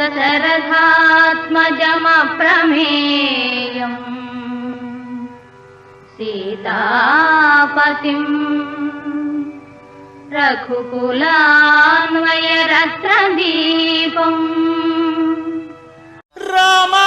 धात्मजमप्रमेयम् सीतापतिम् रघुकुलान्वयरत्रदीपम् रामा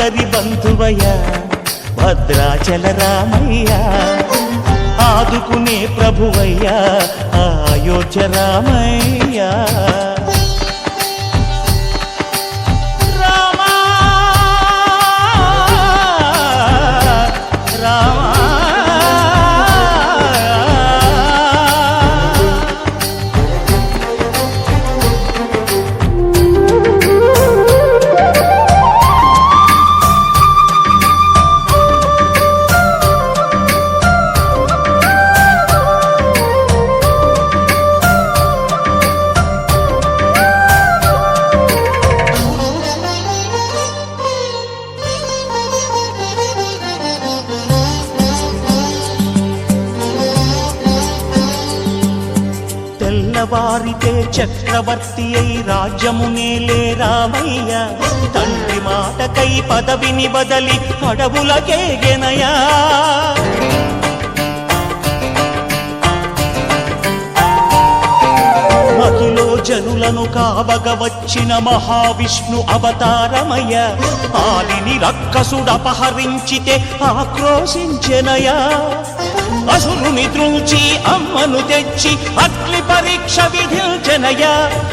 అందరి బంధువయ్య భద్రాచల రామయ్య ఆదుకునే ప్రభువయ్యా అయోధ్య రామయ్యా. తెల్లవారితే చక్రవర్తి అయి రాజ్యమునేలే రామయ్య. తండ్రి మాటకై పదవిని బదలి అడవులకే గెనయా. మహిలో జనులను కావగ వచ్చిన మహావిష్ణు అవతారమయ్య. ఆలిని రక్కసుడపహరించితే ఆక్రోశించెనయా అసురుని త్రుంచి అమ్మను తెచ్చి అగ్ని పరీక్ష విధించెనయా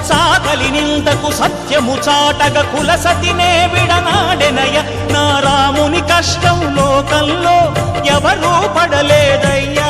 సాగలి నిందకు సత్యము చాటగ కులసతినే విడనాడెనయ నా రాముని కష్టం లోకంలో ఎవరూ పడలేదయ్యా.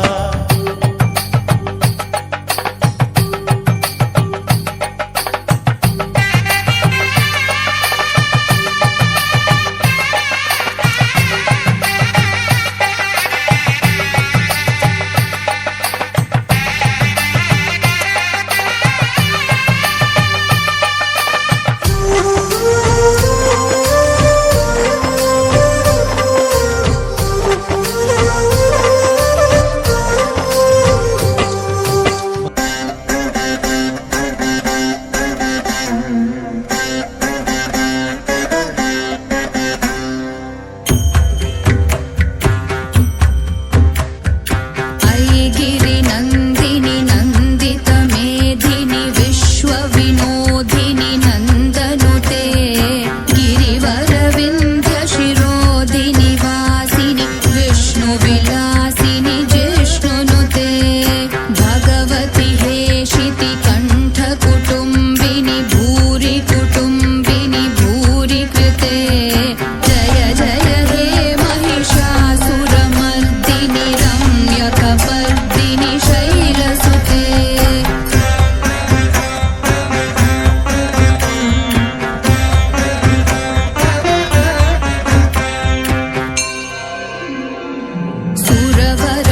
yaralara